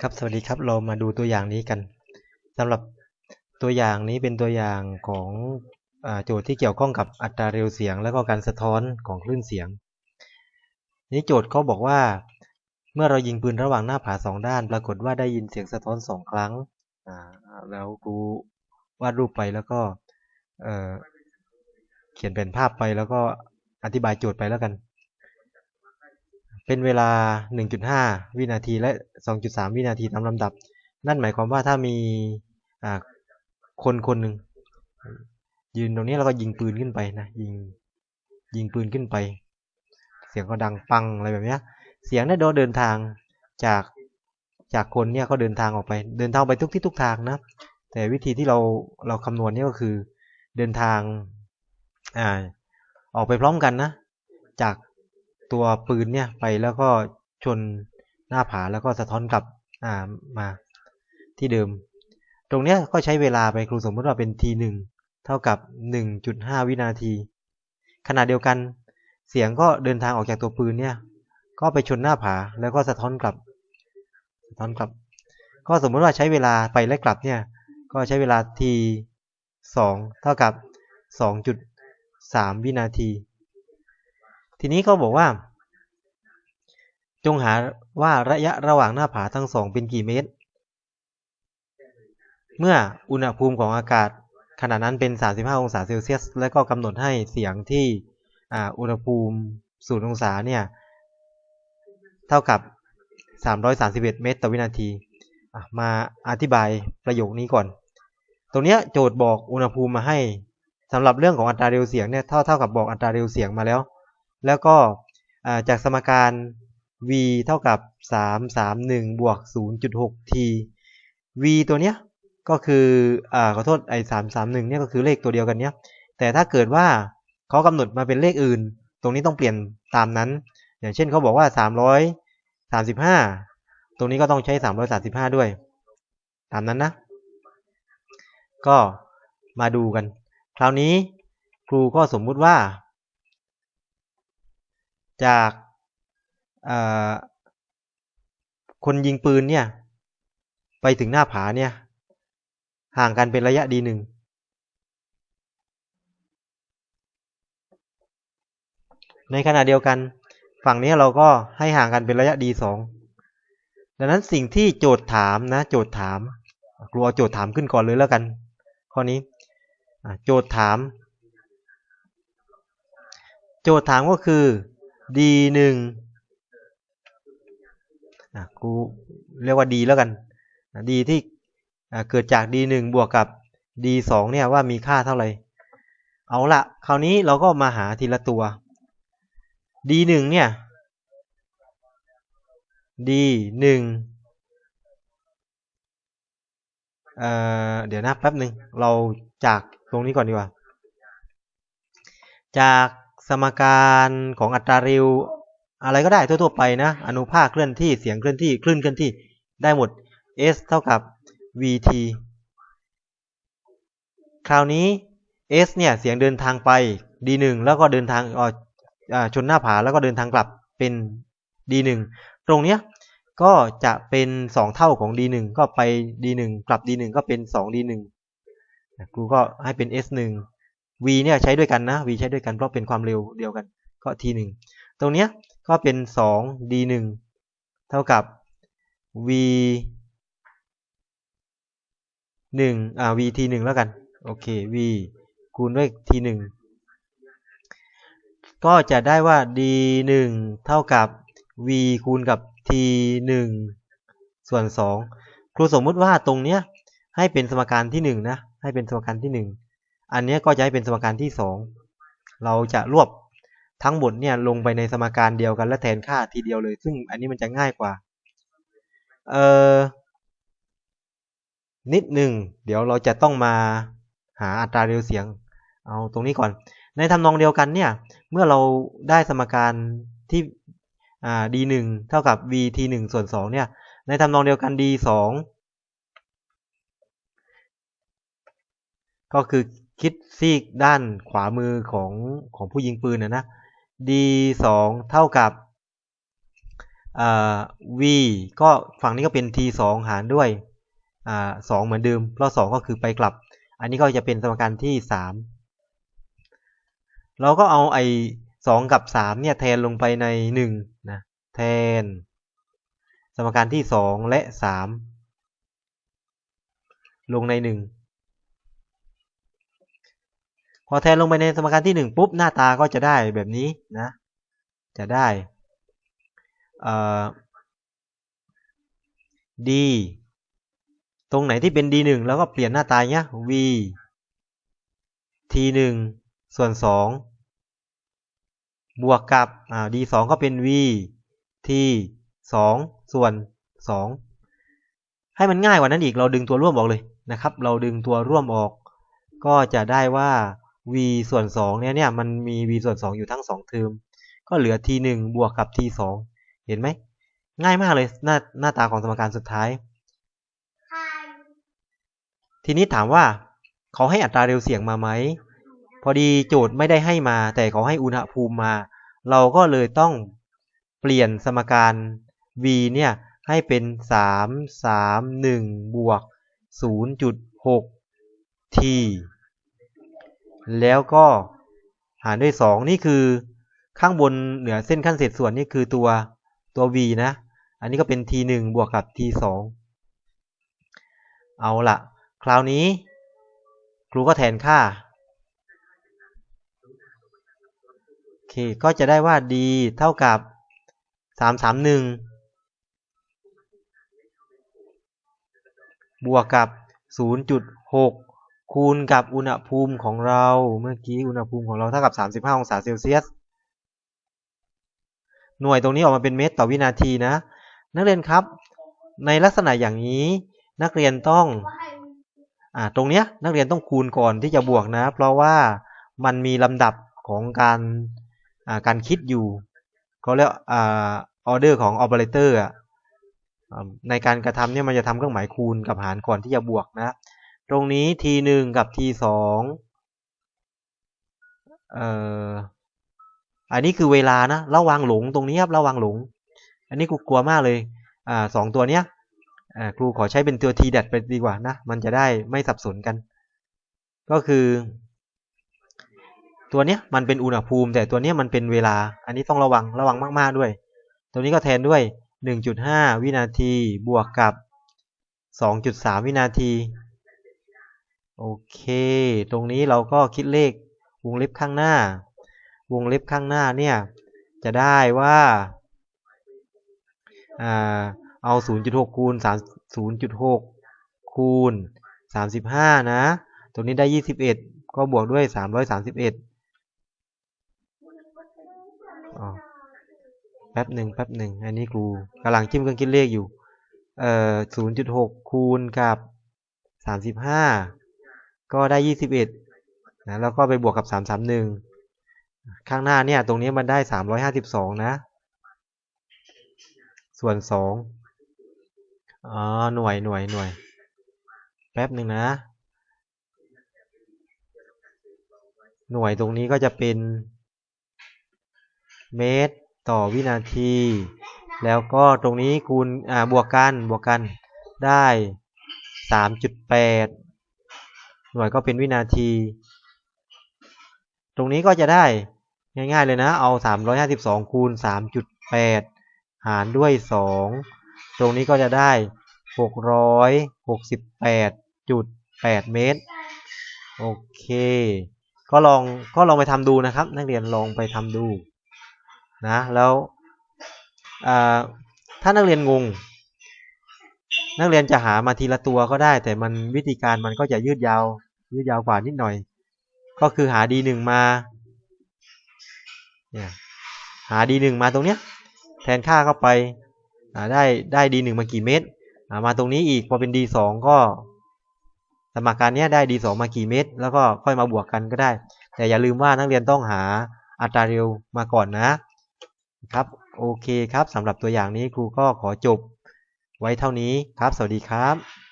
ครับสวัสดีครับเรามาดูตัวอย่างนี้กันสำหรับตัวอย่างนี้เป็นตัวอย่างของอโจทย์ที่เกี่ยวข้องกับอัตราเร็วเสียง และก็การสะท้อนของคลื่นเสียง นี้โจทย์เขาบอกว่า เมื่อเรายิงปืนระหว่างหน้าผาสองด้าน ปรากฏว่าได้ยินเสียงสะท้อนสองครั้งแล้วกูวาดรูปไปแล้วก็เขียนเป็นภาพไปแล้วก็อธิบายโจทย์ไปแล้วกัน เป็นเวลา 1.5 วินาทีและ 2.3 วินาทีตามลำดับ นั่นหมายความว่าถ้ามีคนคนหนึ่งยืนตรงนี้แล้วก็ยิงปืนขึ้นไปนะยิงยิงปืนขึ้นไป เสียงก็ดังปังอะไรแบบนี้เสียงได้นเดินทางจากจากคนเนี่ยก็เดินทางออกไป เดินทางไปทุกที่ทุกทางนะ แต่วิธีที่เราเราคำนวณนี่ก็คือเดินทางอ่าออกไปพร้อมกันนะ จาก ตัวปืนเนี่ยไปแล้วก็ชนหน้าผาแล้วก็สะท้อนกลับอ่ามาที่เดิม ตรงเนี้ยก็ใช้เวลาไปครูสมมติว่าเป็นทีหนึ่งเท่ากับ 1.5 วินาที ขณะเดียวกัน เสียงก็เดินทางออกจากตัวปืนเนี่ย ก็ไปชนหน้าผาแล้วก็สะท้อนกลับ สะท้อนกลับ ก็สมมติว่าใช้เวลาไปและกลับเนี่ย ก็ใช้เวลาที2เท่ากับ 2.3 วินาที ทีนี้เขาบอกว่า จงหาว่าระยะระหว่างหน้าผาทั้งสองเป็นกี่เมตร เมื่ออุณหภูมิของอากาศขณะนั้นเป็น 35 องศาเซลเซียส และก็กำหนดให้เสียงที่อุณหภูมิศูนย์องศาเนี่ย เท่ากับ 331 เมตรต่อวินาที มาอธิบายประโยคนี้ก่อน ตรงนี้โจทย์บอกอุณหภูมิมาให้สำหรับเรื่องของอัตราเร็วเสียงเนี่ยเท่าเท่ากับบอกอัตราเร็วเสียงมาแล้ว แล้วก็จากสมการ v เท่ากับ 3 3 1 บวก 0.6 t v ตัวเนี้ยก็คืออขอโทษไอ้สามสามหนึ่งเนี่ยก็คือเลขตัวเดียวกันเนี้ยแต่ถ้าเกิดว่าเขากำหนดมาเป็นเลขอื่น ตรงนี้ต้องเปลี่ยนตามนั้น อย่างเช่นเขาบอกว่า335ตรงนี้ก็ต้องใช้335ด้วย ตามนั้นนะ ก็มาดูกัน คราวนี้ครูก็สมมุติว่า จากคนยิงปืนเนี่ย ไปถึงหน้าผาเนี่ย ห่างกันเป็นระยะดีหนึ่งในขณะเดียวกัน ฝั่งนี้เราก็ให้ห่างกันเป็นระยะดีสองดังนั้นสิ่งที่โจทย์ถามนะ โจทย์ถามกลัวโจทย์ถามขึ้นก่อนเลยแล้วกัน ข้อนี้โจทย์ถาม โจทย์ถามก็คือ d หนึ่งอะกูเรียกว่า d แล้วกัน d ที่เกิดจาก d หนึ่งบวกกับ d สองเนี่ยว่ามีค่าเท่าไหร่ เอาละคราวนี้เราก็มาหาทีละตัว d หนึ่งเนี่ย d หนึ่งเอ่อเดี๋ยวนะแป๊บหนึ่งเราจากตรงนี้ก่อนดีกว่า จาก สมการของอัตราเร็ว อะไรก็ได้ทั่วๆไปนะ อนุภาคเคลื่อนที่เสียงเคลื่อนที่คลื่นเคลื่อนที่ได้หมด s เท่ากับ vt คราวนี้ s เนี่ยเสียงเดินทางไป d1 แล้วก็เดินทางออชนหน้าผาแล้วก็เดินทางกลับเป็น d1 ตรงเนี้ยก็จะเป็น 2 เท่าของ d1 ก็ไป d1 กลับ d1 ก็เป็น 2d1 กูก็ให้เป็น s1 v เนี่ยใช้ด้วยกันนะ v ใช้ด้วยกันเพราะเป็นความเร็วเดียวกัน ก็ทีหนึ่งตรงเนี้ยก็เป็นสอง d หนึ่งเท่ากับ v หนึ่งอ่า v ทีหนึ่งแล้วกัน โอเค v คูณด้วยทีหนึ่งก็จะได้ว่า d หนึ่งเท่ากับ v คูณกับ t หนึ่งส่วนสองครูสมมุติว่าตรงเนี้ยให้เป็นสมการที่หนึ่งนะ ให้เป็นสมการที่หนึ่ง อันนี้ก็จะให้เป็นสมการที่สองเราจะรวบทั้งหมดเนี่ยลงไปในสมการเดียวกันและแทนค่าทีเดียวเลย ซึ่งอันนี้มันจะง่ายกว่าเออนิดหนึ่งเดี๋ยวเราจะต้องมาหาอัตราเร็วเสียง เอาตรงนี้ก่อน ในทำนองเดียวกันเนี่ยเมื่อเราได้สมการที่ d หนึ่งเท่ากับ v t หนึ่งส่วนสองเนี่ยในทำนองเดียวกัน d สองก็คือ คิดซีกด้านขวามือของของผู้ยิงปืนนะนะ d สองเท่ากับอ่า v ก็ฝั่งนี้ก็เป็น t สองหารด้วยอ่าสเหมือนเดิมเพราะสองก็คือไปกลับ อันนี้ก็จะเป็นสมการที่สามเราก็เอาไอ้สองกับสามเนี่ยแทนลงไปในหนึ่งนะแทน สมการที่สองและสามลงในหนึ่ง พอแทนลงไปในสมการที่หนึ่งปุ๊บ หน้าตาก็จะได้แบบนี้นะ จะได้ d ตรงไหนที่เป็น d 1 แล้วก็เปลี่ยนหน้าตาเนี้ย v t 1 ส่วน 2 บวกกับ d 2 ก็เป็น v t 2ส่วน 2 ให้มันง่ายกว่านั้นอีกเราดึงตัวร่วมออกเลยนะครับ เราดึงตัวร่วมออก ก็จะได้ว่า v ส่วน2เนี่ยเนี่ยมันมี v ส่วน2อยู่ทั้ง2เทอมก็เหลือ t 1บวกกับ t 2เห็นไหม ง่ายมากเลยหน้าหน้าตาของสมการสุดท้าย ทีนี้ถามว่าเขาให้อัตราเร็วเสียงมาไหม พอดีโจทย์ไม่ได้ให้มา แต่เขาให้อุณหภูมิมา เราก็เลยต้องเปลี่ยนสมการ v เนี่ยให้เป็น 3 3 1 บวก 0.6 t แล้วก็หารด้วย 2 นี่คือข้างบนเหนือเส้นขั้นเศษส่วนนี่คือตัวตัว v นะ อันนี้ก็เป็น t 1บวกกับ t 2เอาละคราวนี้ ครูก็แทนค่าโอเคก็จะได้ว่า d เท่ากับ 331 บวกกับ 0.6 คูณกับอุณหภูมิของเราเมื่อกี้อุณหภูมิของเราเท่ากับ 35 องศาเซลเซียส หน่วยตรงนี้ออกมาเป็นเมตรต่อวินาทีนะ นักเรียนครับ ในลักษณะอย่างนี้นักเรียนต้องอ่าตรงเนี้ยนักเรียนต้องคูณก่อนที่จะบวกนะ เพราะว่ามันมีลำดับของการอ่าการคิดอยู่เขาเรียกอ่าออเดอร์ของออเปอเรเตอร์อะในการกระทำเนี่ยมันจะทำเครื่องหมายคูณกับหารก่อนที่จะบวกนะ ตรงนี้ t หนึ่งกับ t สองเอ่ออันนี้คือเวลานะ ระวังหลงตรงนี้ครับ ระวังหลง อันนี้กูกลัวมากเลย อ่าสองตัวเนี้ยครูขอใช้เป็นตัว t ดัดไปดีกว่านะ มันจะได้ไม่สับสนกัน ก็คือ ตัวเนี้ยมันเป็นอุณหภูมิ แต่ตัวเนี้ยมันเป็นเวลา อันนี้ต้องระวัง ระวังมากๆด้วย ตัวนี้ก็แทนด้วย 1.5 วินาที บวกกับ 2.3 วินาที โอเค ตรงนี้เราก็คิดเลขวงเล็บข้างหน้า วงเล็บข้างหน้าเนี่ยจะได้ว่าอเอา 0.6 คูณ3 0.6 คูณ 35 นะ ตรงนี้ได้ 21 ก็บวกด้วย 331แป๊บหนึ่งแป๊บหนึ่งอันนี้ครูกำลังจิ้มเครื่องคิดเลขอยู่ เอ่อ 0.6 คูณกับ 35 ก็ได้21นะแล้วก็ไปบวกกับ331ข้างหน้าเนี่ยตรงนี้มันได้352นะ ส่วน2อ๋อหน่วยหน่วยหน่วย แป๊บหนึ่งนะ หน่วยตรงนี้ก็จะเป็น เมตรต่อวินาที แล้วก็ตรงนี้คูณอ่าบวกกันบวกกันได้สามจุดแปด หน่วยก็เป็นวินาที ตรงนี้ก็จะได้ง่ายๆเลยนะ เอาสามร้อยห้าสิบสองคูณสามจุดแปดหารด้วยสองตรงนี้ก็จะได้หกร้อยหกสิบแปดจุดแปดเมตร โอเค ก็ลองก็ลองไปทำดูนะครับ นักเรียนลองไปทำดูนะ แล้วถ้านักเรียนงง นักเรียนจะหามาทีละตัวก็ได้ แต่มันวิธีการมันก็จะยืดยาว ยืดยาวกว่านิดหน่อย ก็คือหาดีหนึ่งมาเนี่ยหาดีหนึ่งมาตรงเนี้ยแทนค่าเข้าไปได้ได้ดีหนึ่งมากี่เมตรมาตรงนี้อีกพอเป็นดีสองก็ สมการนี้ได้ดีสองมากี่เมตรแล้วก็ค่อยมาบวกกันก็ได้ แต่อย่าลืมว่านักเรียนต้องหาอัตราเร็วมาก่อนนะครับ โอเคครับสำหรับตัวอย่างนี้ครูก็ขอจบ ไว้เท่านี้ครับ สวัสดีครับ